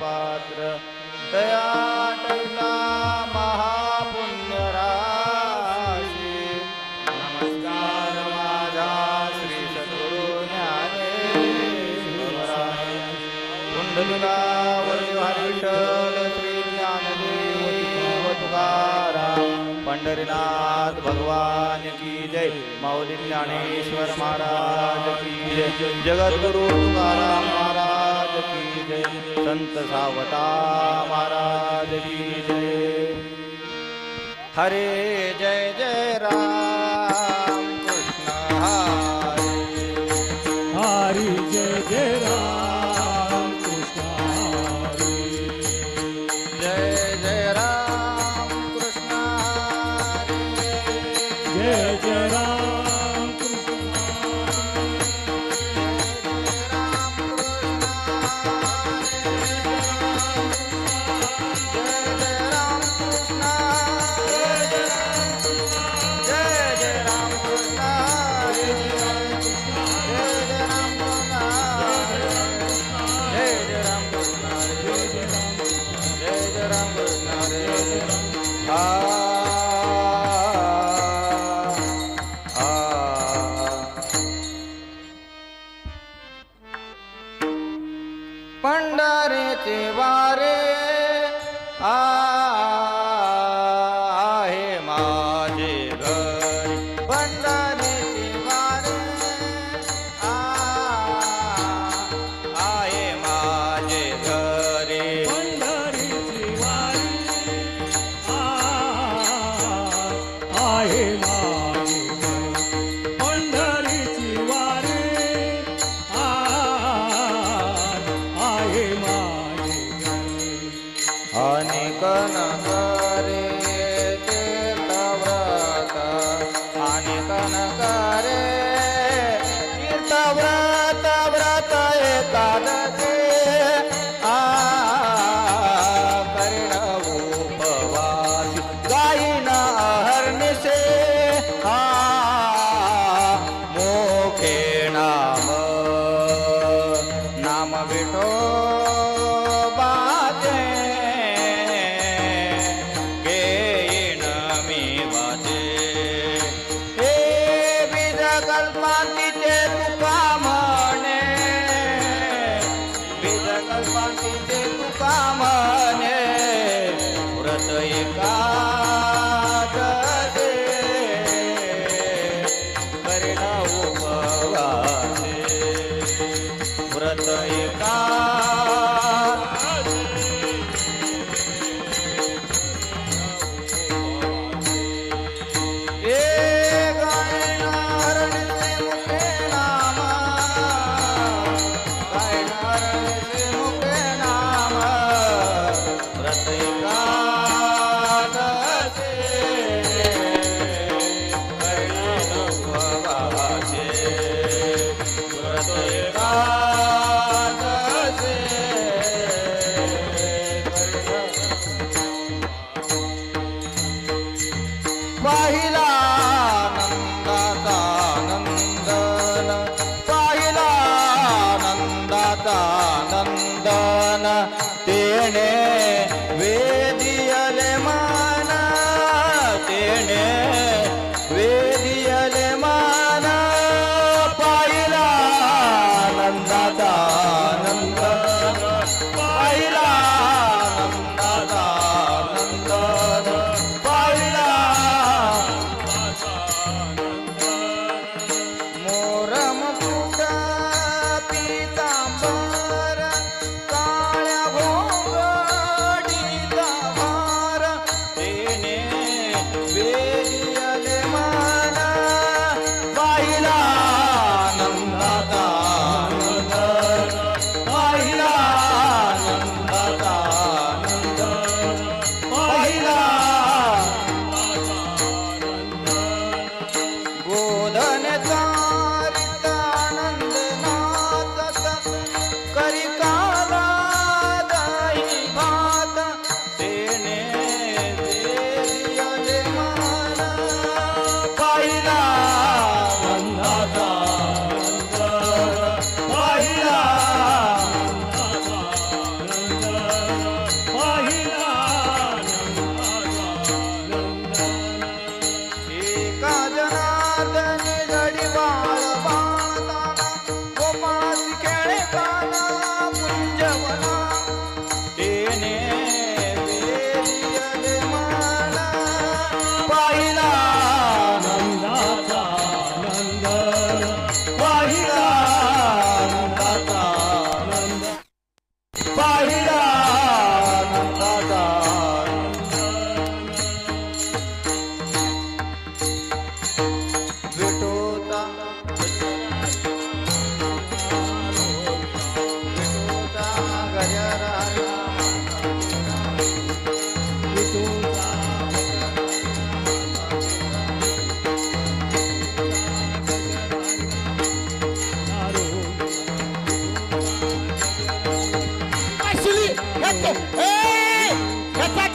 पात्र दयाटला माझा श्री सद्गुरुज्ञानेश्वराय कुंडलिका श्री ज्ञानदेव तुकाराम पंढरीनाथ भगवान की जय। मौली ज्ञानेश्वर महाराज की जय। जगद्गुरु तुकाराम सावतामराज की जय। हरे जय जय राम कृष्ण हरे। हरि जय जय राम। आए है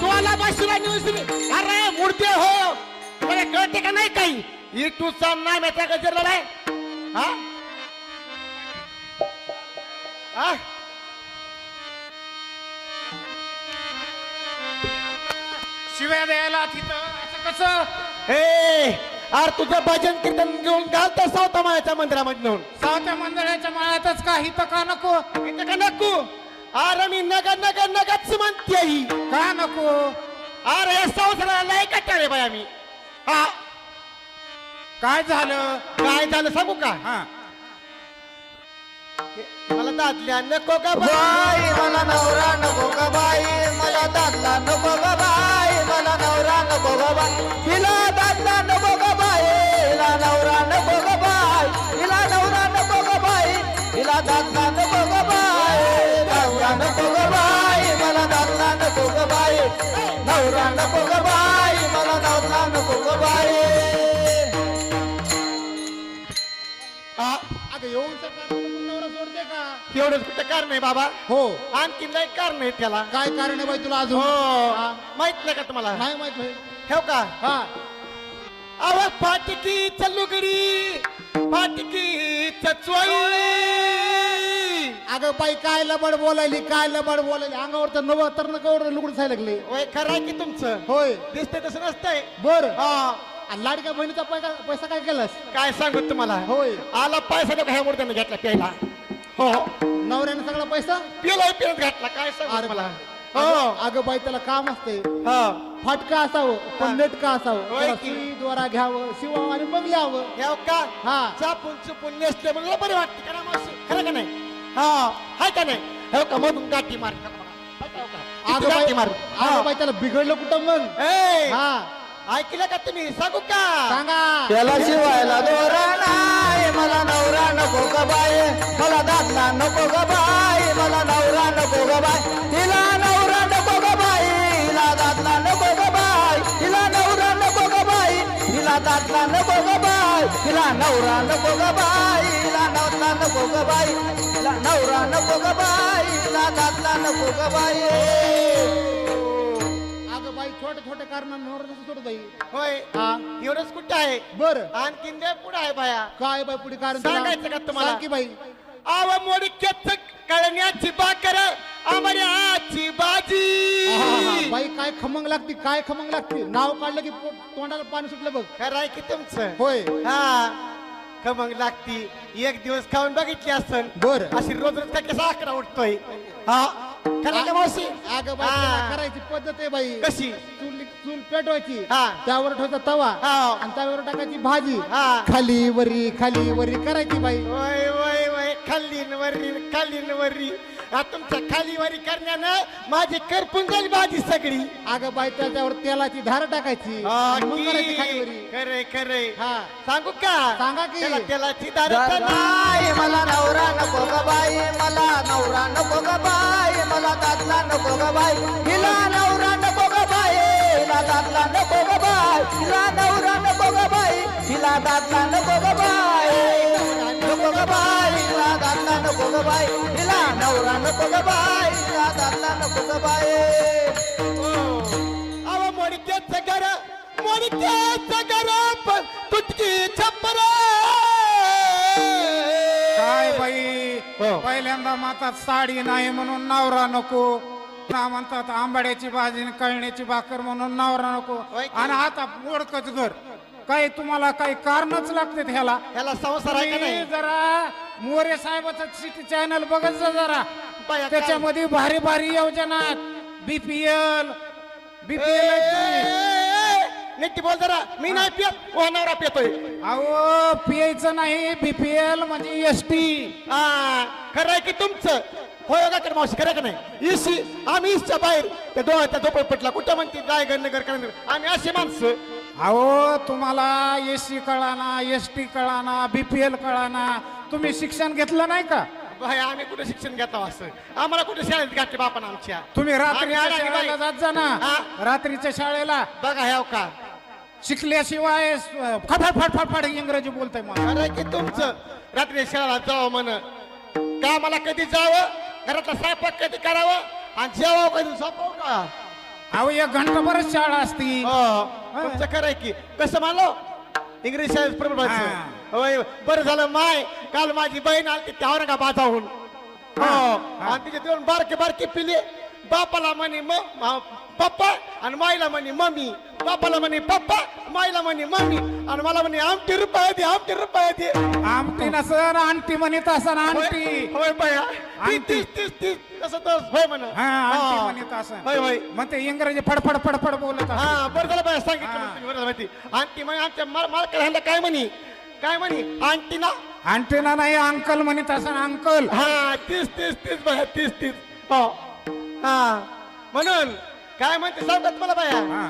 टोला बसला न्यूज अरे मूर्ती हो. तुम्हाला कळते का नाही काही? इटूचा नाम याचा गजरला आहे हा? हा? शिव्या द्यायला तिथं. असं कसं? ए अरे तुझं भजन कीर्तन घेऊन घालतो सावता मायाच्या मंदिरामध्ये नेऊन सावत्या मंदिराच्या माळ्यातच का? इथं का नको? इथं का नको? अरे मी नग नग नगच म्हणते का नको अरे या संसाराला लय कटाळे बाय आम्ही. हा. काय झालं? काय झालं सांगू का? हा. मला दादल्या नको का बाई. मला नवरा नको ग बाई. मला दादला नको ग बाई. मला नवरा नको ग बाई. हिला दादला नको ग बाई. हिला नवरा नको ग बाई. हिला नवरा नको ग बाई. हिला दादला नको ग बाई मला दादला नको ग बाई. अगं येऊन नवरा सोडते का? एवढंच कुठं कारण आहे बाबा? हो. आणखी लय कारण आहे त्याला. काय कारण आहे बाई तुला हो अजून? हा. माहीत नाही का तुम्हाला? नाही माहीत भाई ठेव का? हा. आवाज फाटकी चल्लुगडी फाटकी चचवाई बाई काय लबड बोलायली काय लबड बोलायली? अंगावर तर नवं तर नकावर लुगडून जायला लागले. होय खरं आहे की तुमचं? होय. दिसतंय तसं नसतंय. बर. हा. लाडक्या बहिणीचा पैसा पैसा काय केलास? काय सांगू तुम्हाला? होय. आला पैसा ह्या मूर्त्यानं घेतला प्यायला. हो नवऱ्याने सगळा पैसा? पिलोय पिलत घातला. काय सांगू अरे तुम्हाला? हो हो. अगं बाई त्याला काम असते हो. फाटका असावं पण हा. नेटका असावं. होय त्याला की. सुई द्वारा घ्यावं शिवावं आणि मग लिहावं याव का? हा. चापून चुपून नेसले म्हणून बरे वाटते का ना मावशी? खरं का नाही? हा हाय का नाही? हो का? मधून गाठी मार. हो मार. बाई त्याला बिघडलं कुठं मग? ए, हा. ऐकलं का तुम्ही? सांगू का? सांगा. त्याला शिवायला दोरा नाही मला नवरा नको ग बाई. मला दादला नको ग बाई मला नवरा नको ग बाई. हिला नवरा नको ग बाई हिला दादला नको ग बाई. हिला नवरा नको ग बाई हिला दादला नको ग बाई. हिला नवरा नको ग बाई. नवरा नको ग बाई. नवरा नको ग बाई. दादला नको ग बाई. अगं बाई छोटे छोटे कारण नवरा कसं सोडत बाई? होय. हा. एवढंच कुठं आहे? बर. आणखीन पुढं आहे बाया. काय बाई पुढे कारण? सांगायचं का तुम्हाला? सांग की बाई. आव मोडक्याच कळण्याची बाकर आमारी आची बाजी. बाई काय खमंग लागते काय खमंग लागते? नाव काढलं की तोंडाला पाणी सुटलं बघ. खरं आहे की तुमचं? होय. हा. खमंग लागती. एक दिवस खाऊन बघितली असन. बर. अशी रोज रोज काय कसा आकडा उठतोय. हा? खरं का मावशी? अगं बाई हा. त्याला करायची पद्धत आहे बाई. कशी? चूल चूल पेटवायची. हा. त्यावर ठेवायचा तवा. हा. आणि त्यावर टाकायची भाजी. हा. खाली वरी खाली वरी करायची बाई. वय वय वय खाल्ली न वरी खाल्ली न वरी. आ, तुमच्या खाली वरी करण्यानं माझी करपून जाईल भाजी सगळी. अगं बाई त्याच्यावर तेलाची धार टाकायची. हा, मग करायची खरंय खरंय. हा. सांगू का? सांगा की. त्याला तेलाची दार नाही. मला नवरा नको ग बाई मला नवरा नको ग बाई मला दादला नको ग बाई. हिला नवरा नको ग बाई हिला दादला नको ग बाई. हिला नवरा नको ग बाई हिला दादला नको ग बाई. नको ग बाई हिला दादला नको ग बाई. नवरा नको ग बाई हिला दादला नको ग बाई. अव मोडक्याच घर पण तुटकी छप्पर. काय बाई हो. पहिल्यांदा मातात साडी नाही म्हणून नवरा नको. ना म्हणतात आंबाड्याची भाजी कळण्याची भाकर म्हणून नवरा नको? आणि आता मोडकच घर. काही तुम्हाला काही कारणच लागते ह्याला. ह्याला संसार आहे का तुम्ही नाही? जरा मोरे साहेबाचं सिटी चॅनल बघत जा जरा. बाया, काय? त्याच्यामध्ये भारी भारी योजना आहेत बीपीएल बीपीएल बोल जरा. मी नाही पियत वा नवरा पियतोय. अहो पियायचं नाही बीपीएल म्हणजे एस टी हा खरं आहे की तुमचं? होय का तर मावशी खरं आहे का नाही? इशी आम्ही इशच्या बाहेर. त्या डोळ्याच्या झोपडपटला कुठं म्हणते? जाय नगर करणार आम्ही अशी माणसं. अहो तुम्हाला एस सी कळाना एस टी कळाना बीपीएल कळाना तुम्ही शिक्षण घेतलं नाही का? भाई आम्ही कुठे शिक्षण घेतो असं? आम्हाला कुठे शाळेत घातले बापान आमच्या? तुम्ही रात्रीच्या आम्ही अडाणी शाळेला बाई. जात जा ना. हा. रात्रीच्या शाळेला. बघा ह्याव का शिकल्याशिवाय फटाफट फटाफट फट इंग्रजी बोलताय मला. आहे की तुमचं? रात्री शाळेला जावं म्हण. कामाला कधी जावं? घरातला स्वयंपाक कधी करावं? आणि जेवावं कधी? झोपावं का? अहो एक घंटाभरच शाळा असती. हो, तुमचं खरं आहे की. कसं मानलो? इंग्रजी शाळेत प्रबळ बरं झालं माय. काल माझी बहीण आली त्या औरंगाबादाहून हो. आणि तिचे दोन बारके बारके पिले. बापाला म्हणे म मा- पप्पा आणि माईला म्हणे मम्मी बापाला म्हणे पप्पा माईला म्हणे मम्मी आणि मला म्हणे आमटी रुपये दे आमटी रुपये दे आमटी नसन आंटी म्हणत होय आंटी होय बया आंटी. तीस तीस तीस तसं तर होय म्हण हा आंटी म्हणत असन होय होय मग ते इंग्रजी फडफड फडफड बोलत हा बरं झालं बाया सांगितलं हा. मग तुम्ही, बरं झालं माहिती आणती मग आमच्या माल मालकाला ह्यांना काय म्हणी काय म्हणी आणती ना आंटीना नाही अंकल म्हणत असन अंकल हा तीस तीस तीस बाया तीस तीस हो हा म्हणून काय म्हणते? सांगत मला बाया. हा.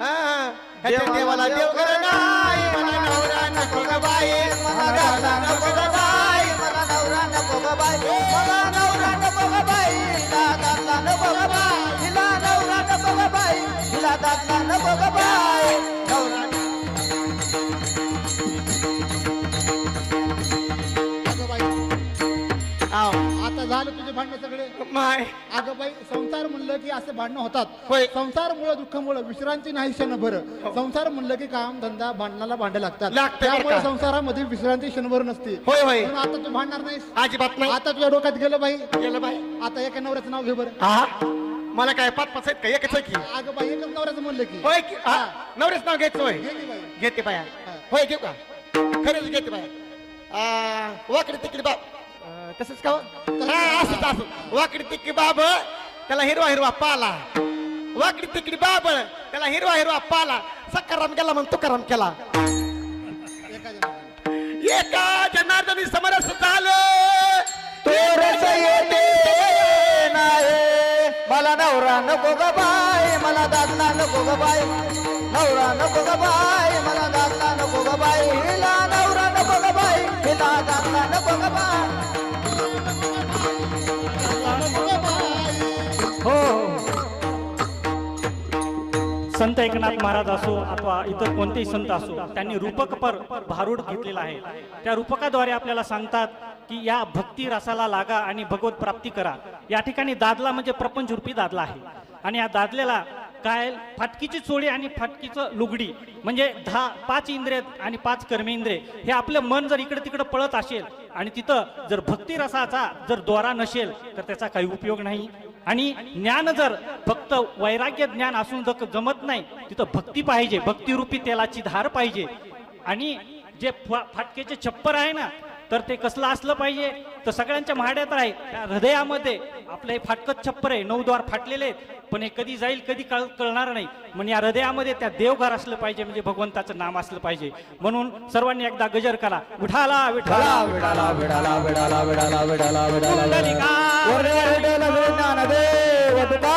हा, हा. ह्याच्या देवाला देव घर नाही मला नवरा नको ग बाई. मला दादा नको ग बाई. मला नवरा नको ग बाई. मला नवरा नको ग बाई. हिला दादा नको ग बाई. हिला नवरा नको ग बाई. हिला दादा नको ग बाई. माय. अगं बाई संसार म्हणलं की असे भांडणं होतात. होय. संसार मुळे दुःखामुळे विश्रांती नाही क्षणभर संसार म्हणलं की काम धंदा भांडणाला भांडे लागतात. लागतं बरं त्यामुळे का? संसारामध्ये विश्रांती क्षणभर नसते. होय होय. म्हणून आता तू भांडणार नाहीस. अजिबात नाही. आता तुझ्या डोक्यात गेलं बाई. गेलं बाय आता एका नवऱ्याचं नाव घे बरं. हा मला काय पाच पाच आहेत का? एकच आहे की. अगं बाई एकच नवऱ्याचं म्हणलं की. होय की? हा. नवरेच नाव घ्यायचं होय. घे की बाई. घेते बाया. हा. होय घेऊ का? खरंच घेते बाया. वाकडी तिकडी अं, तसंच का हो? हा असंच असं वाकडी तिकडी बाब त्याला हिरवा हिरवा पाला. वाकडी तिकडी बाब त्याला हिरवा हिरवा पाला. सकाराम गेला म्हणून तुकाराम केला. एका जणाला. जनार्दनी समरस झालं. तोरस येते नाही. मला नवरा नको ग बाय मला दादा नको ग बाय नवरा नको ग बाय मला दादा नको ग बाय हिला नवरा नको ग बाय हिला दादा नको ग बाय संत एकनाथ महाराज असो अथवा इतर कोणतेही संत असो त्यांनी रूपक पर भारूड घेतलेला आहे. त्या रूपकाद्वारे आपल्याला सांगतात की या भक्ती रसाला लागा आणि भगवत प्राप्ती करा. या ठिकाणी दादला म्हणजे प्रपंच रूपी दादला आहे. आणि या दादलेला काय फाटकीची चोळी आणि फाटकीचं लुगडी म्हणजे दहा पाच इंद्रिय आणि पाच कर्मेंद्रिय हे आपलं मन जर इकडे तिकडे पळत असेल आणि तिथं जर भक्ती रसाचा जर द्वारा नसेल तर त्याचा काही उपयोग नाही. आणि ज्ञान जर फक्त वैराग्य ज्ञान असून जर जमत नाही तिथं भक्ती पाहिजे. भक्तिरूपी तेलाची धार पाहिजे. आणि जे फाटकेचे छप्पर आहे ना तर ते कसलं असलं पाहिजे? तर सगळ्यांच्या महाड्यात आहे त्या हृदयामध्ये आपलं हे फाटकत छप्पर आहे. नऊ द्वार फाटलेले आहेत. पण हे कधी जाईल कधी कळ कळणार नाही. म्हणून या हृदयामध्ये त्या देवघर असलं पाहिजे. म्हणजे भगवंताचं नाम असलं पाहिजे. म्हणून सर्वांनी एकदा गजर करा. विठाला. विठाला विडाला विडाला विडाला पुंडलिका ज्ञानदेव तुका